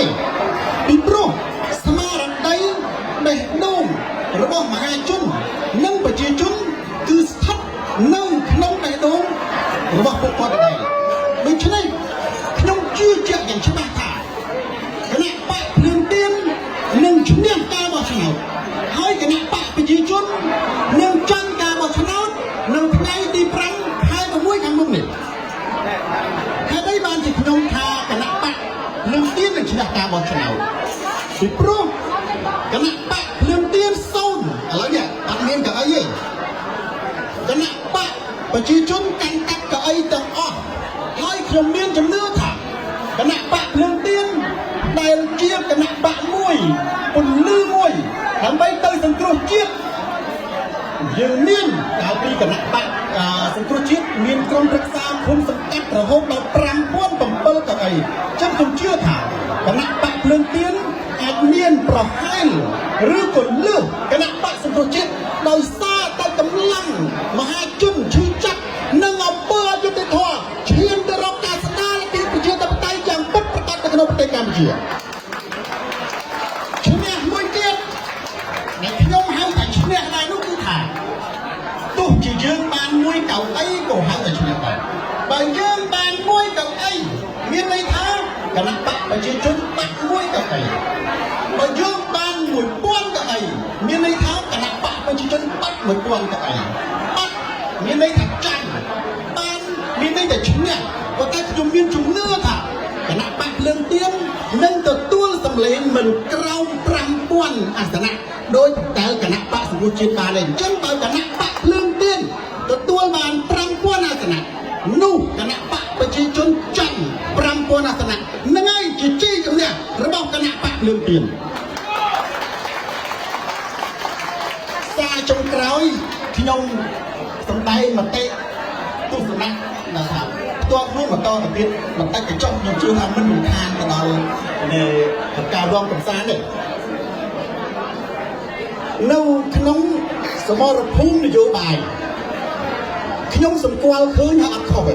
ទេពីព្រោះស្មារតីបេះដូងរបស់មហាជន និងប្រជាជន គឺស្ថិតនៅក្នុងបេះដូងរបស់ពួកគាត់ដែរដូច្នេះខ្ញុំជឿជាក់យ៉ាងច្បាស់ថាគណៈបកភ្លើងទៀននឹងឈ្នះការបោះឆ្នោតហើយគណៈបកប្រជាជននឹងចាញ់ការបោះឆ្នោតនៅថ្ងៃទី5ខែ6ខាងមុខនេះ ហេតុអីបានជាខ្ញុំថាគណៈបកភ្លើងទៀននឹងឈ្នះ ការបោះឆ្នោតពីព្រោះគណៈបកភ្លើងទៀនសូន្យឥឡូវនេះអត់មានកៅអីទេគណៈបកប្រជាជនកាន់កាប់កៅអីទាំងអស់ហើយខ្ញុំមានជំនឿថាគណៈបកភ្លើងទៀនដែលជាគណៈបកមួយពន្លឺមួយដើម្បីទៅសង្គ្រោះជាតិយើងមានកាលពីគណៈបកអាសង្គ្រោះជាតិមានក្រុមប្រឹក្សាឃុំសង្កាត់រហូតដល់5007កៅអីចឹងខ្ញុំជឿថាគណៈបក ភ្លើងទៀនអាចមានប្រហែលឬក៏លើសគណៈបកសង្គ្រោះជាតិដោយសារតែកម្លាំងមហាជនឈឺចាប់និងអំពើអយុត្តិធម៌ឈានទៅរកការស្ដារលទ្ធិប្រជាធិបតេយ្យយ៉ាងពិតប្រាកដនៅក្នុងប្រទេសកម្ពុជា កៅអីបើយើងបាន1000កៅអីមានន័យថាគណៈបកប្រជាជនបាត់1000កៅអីបាត់មានន័យថាចាញ់បានមានន័យថាឈ្នះប៉ុន្តែខ្ញុំមានជំនឿថាគណៈបកភ្លើងទៀននឹងទទួលសម្លេងមិនក្រោម5000អាសនៈដោយតែគណៈបកសង្គ្រោះជាតិបានទេអញ្ចឹងបើគណៈ ទៀនសារចុងក្រោយខ្ញុំសម្ដែងមតិទស្សនៈដែលថាផ្ទាល់ខ្លួនបន្តទៅទៀតបន្តិចទៅចុះខ្ញុំជឿថាមិនរំខានទៅដល់នៃការរំកំសាន្តទេនៅក្នុងសមរភូមិនយោបាយខ្ញុំសម្គាល់ឃើញថាអត់ខុសទេ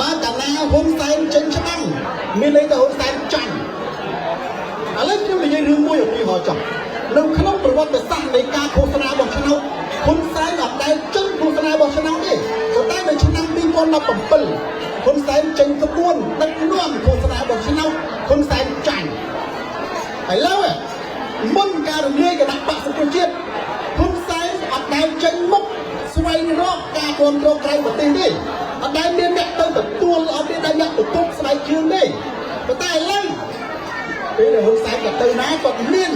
បើតាណាហ៊ុនសែនចេញច្បាំងមានន័យថាហ៊ុនសែនចាញ់ឥឡូវខ្ញុំ និយាយរឿងមួយឧទាហរណ៍ចុះនៅក្នុងប្រវត្តិសាស្ត្រនៃការឃោសនារបស់ឆ្នោតហ៊ុនសែនអត់ដែលចេញឃោសនារបស់ឆ្នោតទេប៉ុន្តែនៅឆ្នាំ2017ហ៊ុនសែនចេញក្បួនដឹកនាំឃោសនារបស់ឆ្នោតហ៊ុនសែនចាញ់ឥឡូវមុនការរំលាយគណៈបកសង្គមជាតិហ៊ុនសែនអត់ដែលចេញមុខស្វែងរកការគ្រប់គ្រងក្រៅប្រទេសទេអត់ដែលមានអ្នកទៅទទួលអត់មានដែលអ្នកទទួលស្បែកជើងទេប៉ុន្តែឥឡូវ ពេលដែលហ៊ុនសែនក៏ទៅណាគាត់មាន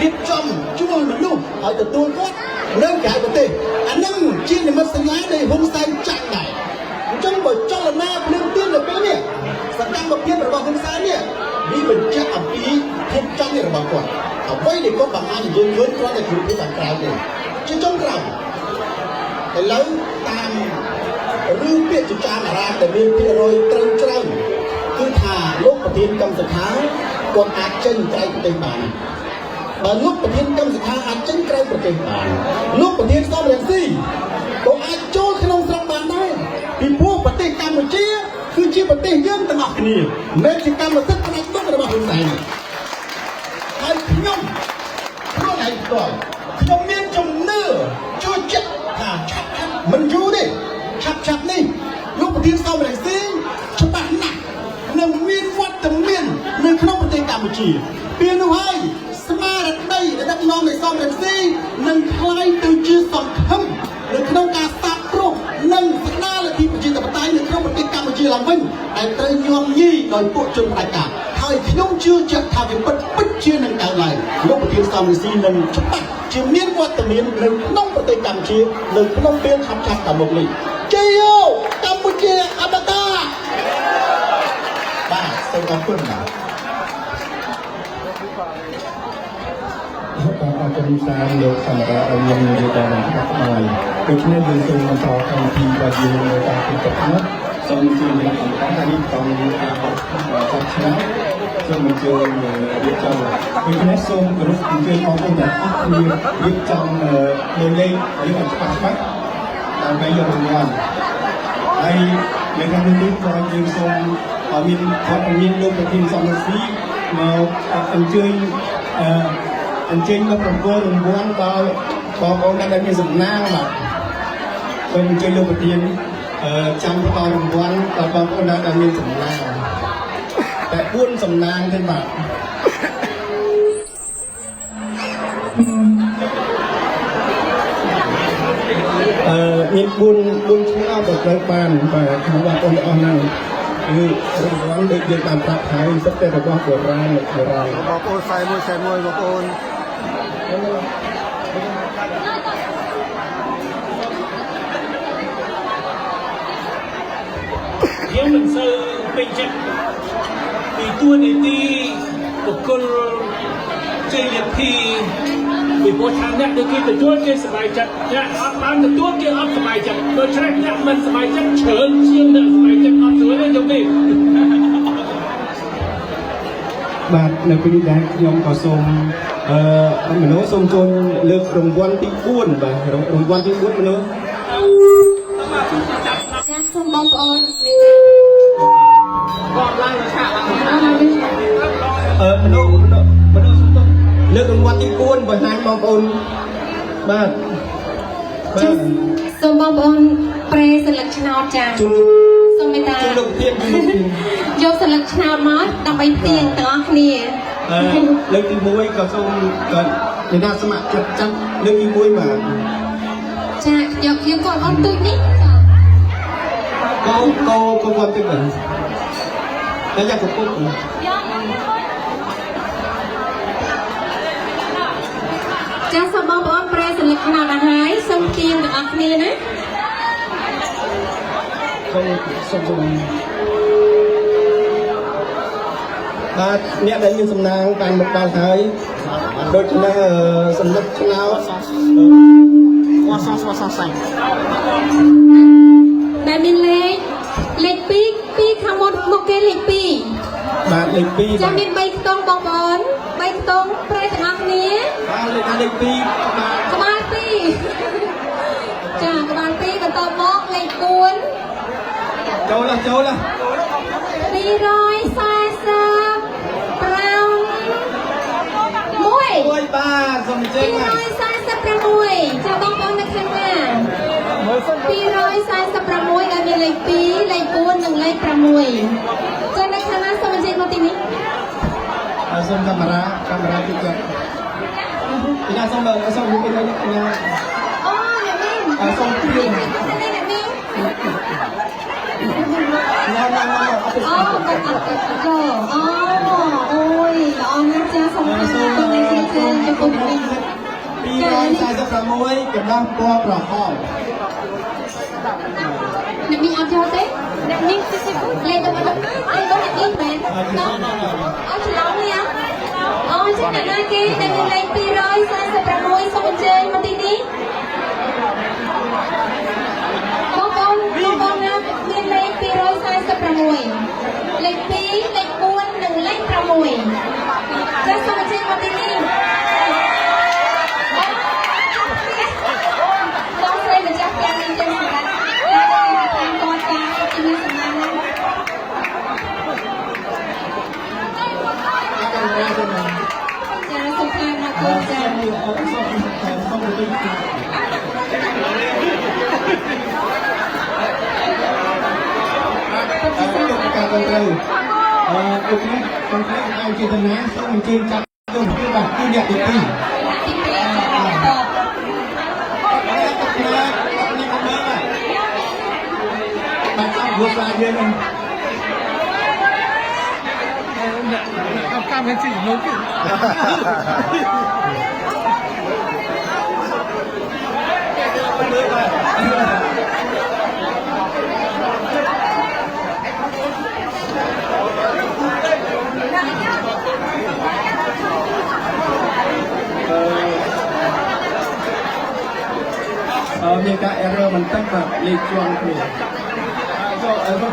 រៀបចំជួលមនុស្សឲ្យទទួលគាត់នៅក្រៅប្រទេសអាហ្នឹងជានិមិត្តសញ្ញាដែលហ៊ុនសែនចាញ់ដែរអញ្ចឹងបើចលនាភ្លើងទៀនទៅពេលនេះសកម្មភាពរបស់ហ៊ុនសែននេះវាបញ្ជាក់អំពីភាពចាញ់របស់គាត់អ្វីដែលគាត់បង្ហាញឲ្យយើងឃើញគ្រាន់តែជាភាពខាងក្រៅទេជាចុងក្រោយឥឡូវតាមរឿងពាក្យចចាមអារាមដែលមានភាគរយត្រឹមត្រូវគឺថាលោកប្រធានកម្មសខា គាត់អាចចេញក្រៅប្រទេសបានបើលោកប្រធានកម្មសខាអាចចេញក្រៅប្រទេសបានលោកប្រធានសំរងស៊ីក៏អាចចូលក្នុងស្រុកបានដែរពីព្រោះប្រទេសកម្ពុជាគឺជាប្រទេសយើងទាំងអស់គ្នាមិនមែនជាកម្មសិទ្ធិផ្នែកទុករបស់ហ៊ុនសែនទេហើយខ្ញុំខ្លួនឯងផ្ទាល់ខ្ញុំមានជំនឿជួយចិត្តថាឆាប់ឆាប់មិនយូរទេឆាប់ឆាប់នេះលោកប្រធានសំរងស៊ី ននៅក្នុងប្រទេសកម្ពុជាពេលនោះហើយ ស្មារតីដែលដឹកនាំនៃសំរងស៊ីនឹងคล้ายទៅជាសង្ឃឹមនៅក្នុងការសាបព្រោះនិងស្ដារលទ្ធិប្រជាធិបតេយ្យនៅក្នុងប្រទេសកម្ពុជាឡើងវិញដែលត្រូវញោមញីដោយពួកជនផ្ដាច់ការហើយខ្ញុំជឿជាក់ថាវាពិតពិតជានឹងកើតឡើងលោកប្រធានសំរងស៊ីនឹងច្បាស់ជាមានវត្តមាននៅក្នុងប្រទេសកម្ពុជានៅក្នុងពេលឆាប់ឆាប់តាមមុខនេះជ័យយោកម្ពុជាអបតាបាទសូមអរគុណបាទ បាទអរគុណសារលោកសម្រាប់ឲ្យយើងនិយាយតាមច្បាស់ស្បាយដូច្នេះយើងសូមបន្តកម្មវិធីរបស់យើងនៅតាមទីទឹកនេះសូមជម្រាបអំពីការរៀបចំការអត់ឆ្នាំសូមអញ្ជើញរៀបចំដូច្នេះសូមគោរពអញ្ជើញបងប្អូនទាំងអស់គ្នារៀបចំលេខលេខយើងឲ្យច្បាស់ច្បាស់ដើម្បីយករង្វាន់ហើយនៅក្នុងនេះក៏យើងសូមឲ្យមានគាត់មានលោកប្រធានសំស៊ីមកអញ្ជើញអឺ អញ្ជើញមកប្រគល់រង្វាន់ដល់បងប្អូនដែលមានសំណាងបាទសូមអញ្ជើញលោកប្រធានអឺចាំផ្ដល់រង្វាន់ដល់បងប្អូនដែលមានសំណាងតែ4សំណាងទេបាទអឺមាន4 4ឆ្នោតដែលត្រូវបានបាទក្នុងបងប្អូនទាំងអស់ហ្នឹងគឺរង្វាន់ដូចយើងបានប្រាប់ហើយសិតតែរបស់បុរាណបុរាណបងប្អូនខ្សែមួយខ្សែមួយបងប្អូន យើងមិនសូវពេញចិត្តពីទួនាទីបុគ្គលជ័យលាភីពីព្រោះថាអ្នកដែលគេទទួលគេសប្បាយចិត្តអ្នកអត់បានទទួលគេអត់សប្បាយចិត្តដូច្នេះអ្នកមិនសប្បាយចិត្តច្រើនជាងអ្នកសប្បាយចិត្តអត់ទទួលទេយល់ទេបាទនៅពេលនេះដែរខ្ញុំក៏សូម អឺមនុស្សសូមចូលលើករង្វាន់ទី4បាទរង្វាន់ទី4មនុស្សចាសសូមបងប្អូនអឺមនុស្សមនុស្សមនុស្សសូមទៅលើករង្វាន់ទី4បង្ហាញបងប្អូនបាទបាទសូមបងប្អូនប្រេសន្លឹកឆ្នោតចាជូនសូមមេត្តាជូនលោកធានជូនលោកធានយកសន្លឹកឆ្នោតមកដើម្បីផ្ទៀងទាំងអស់គ្នាអឺ លើកទី1ក៏សូមក៏អ្នកណាស្ម័គ្រចិត្តចាប់លើកទី1បាទចាយកយើងគាត់អត់ទូចនេះចាកោកោកោគាត់ទឹកបាទតែយ៉ាកពុកចាសូមបងប្អូនប្រេសន្លឹកឆ្នោតឲ្យហើយសូមផ្ទៀងទាំងអស់គ្នាណាសូមសូមសូម បាទអ្នកដែលមានសំណាងបានមកដល់ហើយដូច្នេះសំណឹកឆ្នោតវ៉ាសវ៉ាសសាញ់ដែលមានលេខលេខ2 2ខាងមុខមុខគេលេខ2បាទលេខ2ចាំមាន3ខ្ទង់បងប្អូន3ខ្ទង់ប្រៃទាំងអស់គ្នាបាទលេខលេខ2បាទក្បាល2ចាក្បាល2បន្តមកលេខ4ចូលចូលចូល240 បាទសូមចេញបាទ246ចាបងប្អូននៅខាងណា246ដែលមានលេខ2លេខ4និងលេខ6ចានៅខាងណាសូមអញ្ជើញមកទីនេះហើយសូមកាមេរ៉ាកាមេរ៉ាទីចាប់ពីណាសូមសូមលោកពីណាពីណាអូអ្នកមីងអ่าសូមពីណាអ្នកមីងណាណាណាអត់ទេអូគាត់អត់គាត់ចូលអូ អូយល្អណាស់ចាសូមអរគុណដែលជាជើងចំពោះមីង246កណ្ដោះពណ៌ក្រហមអ្នកមីងអត់ចូលទេអ្នកមីងទីសិបលេខទៅមកអីបងអ្នកមីងមែនអត់ច្រឡំនេះអូចាអ្នកណាគេដែលមានលេខ246សូមអញ្ជើញមកទីនេះបងប្អូនបងប្អូនណាមានលេខ246លេខ2លេខ kamuin. ខេខ្ញុំខ្លាចអាចចេតនាសូមអញ្ជើញចាប់ទៅពី បាទគឺអ្នកទី2ទីពីរចាតបបាទអត់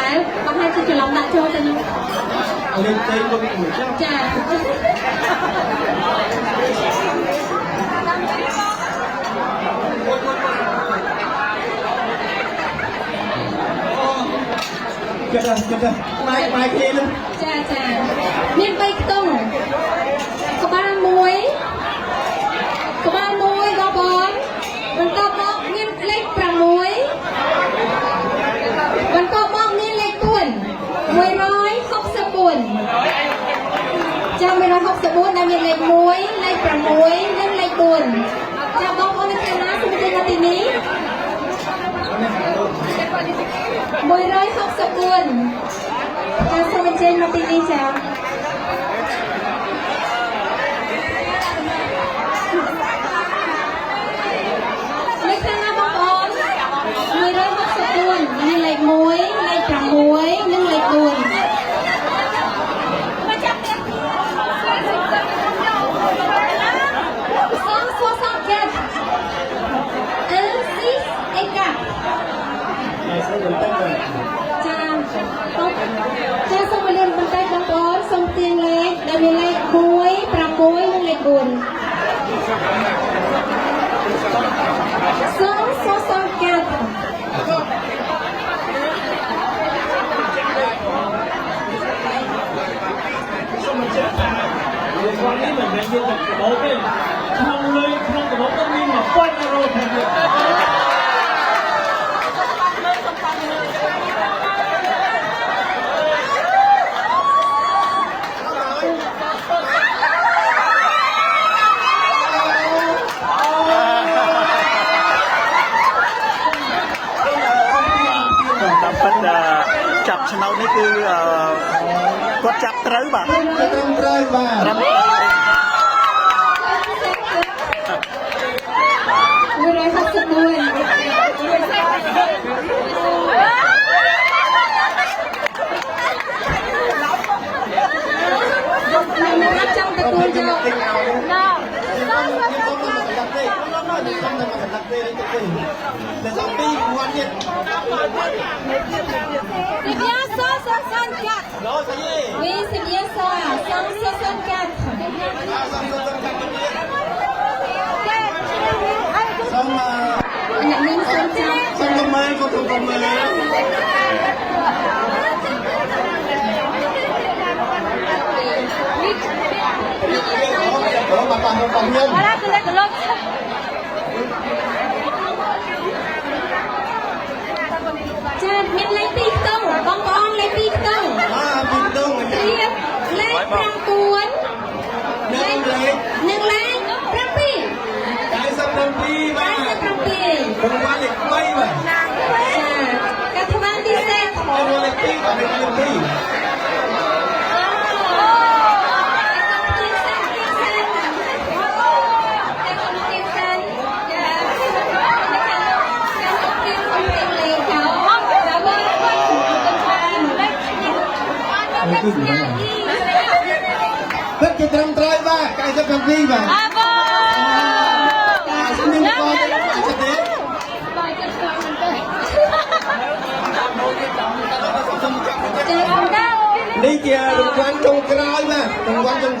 យកឡាយើងកាមេជីនោះ គឺអឺមានការ error បន្តិចបាទលេខជាន់គ្នាចូលអឺបងប្អូនចាប់អត់ទេមិនបានលេខដដែលបង្ហាញជាច្រឡំដាក់ចូលទៅនោះលេខផ្សេងមកមួយចុះចាគិតគិតម៉ែម៉ែគ្នានឹងចាចាមាន3ខ្ទង់ក្បាលមួយក្បាលមួយបងប្អូនបន្ទាប់មកមានលេខ6បន្ទាប់មកមានលេខ4 164ចាំ164ដែលមានលេខ1លេខ6និងលេខ4ចាំបងប្អូននៅខាងណាសូមជួយមកទីនេះ 164ចាសូមអញ្ជើញមកទីនេះចា មានតែកបោទេក្នុងលុយក្នុងកបោក៏មាន1000អឺរ៉ូថែមទៀតតាមពិតចាប់ឆ្នោតនេះគឺគាត់ចាប់ត្រូវបាទត្រូវបាទ vừa rồi thật sự buồn mình muốn trong cái tôi cho nào C'est bien ça, 64 Non, ça y est Oui, c'est bien ça, 164 ông nhận nhân xin chào xin cảm ơn cô thường cùng người Hãy subscribe cho kênh Ghiền Mì Gõ Để không bỏ lỡ những video hấp dẫn ពិតជាត្រឹមត្រូវបាទ97បាទអាស្មានក៏អាចទេនេះជារង្វាន់ចុងក្រោយបាទរង្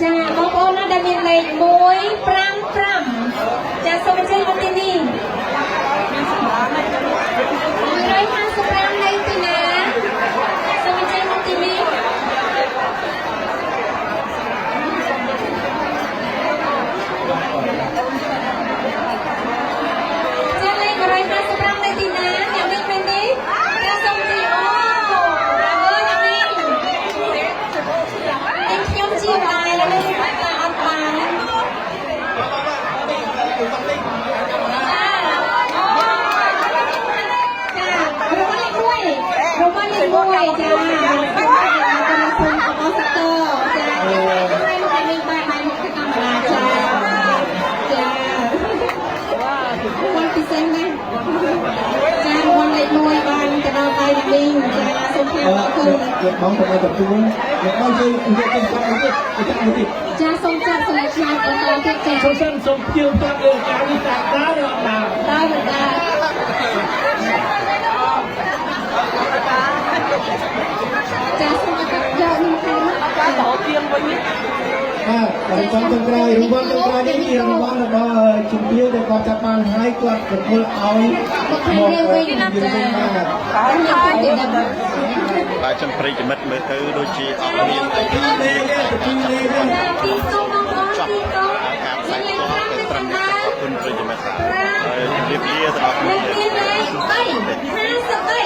ចាបងប្អូនណាដែលមានលេខ155ចាសូមអញ្ជើញមកទីនេះ155លេខទីណាសូមអញ្ជើញមកទីនេះចាលេខ155លេខទីណា មួយចាអរគុណអបអរសាទរចាហើយ លោកនេះបានបានមកកាមេរ៉ាចាចាវ៉ាពិសេសណាស់ចារង្វាន់លេខ1បានទៅដល់ដៃអ្នកមីងចាសូមអរគុណយកបងទៅទទួលយកបងជួយនិយាយទៅគាត់ទៅទៅទៅចាសូមចាត់សម្លេចឆ្លើយបន្តទៀតចាសូមសិនសូមជឿតាមលើការនេះតាមដើរឬអត់ដើរដោយមិនដា ចាសូមអរគុណយកនឹងទៅមកបាទរង្វាន់ទៅក្រោយរង្វាន់ទៅក្រោយនេះជារង្វាន់របស់ជំទាវដែលគាត់ចាប់បានហើយគាត់ប្រគល់ឲ្យមកខាងរៀងវិញណាចាអរគុណទៀតណាបាទចំប្រិយមិត្តមើលទៅដូចជាអត់មានពីលេងពីលេងចាទីសូមបងប្អូនទីសូមការផ្សាយញ៉ាំផ្ទាល់ខ្លាំងទៅទៅត្រឹមខាងនេះណាអរគុណប្រិយមិត្តហើយជម្រាបលាទៅដល់នៅគ្នាទី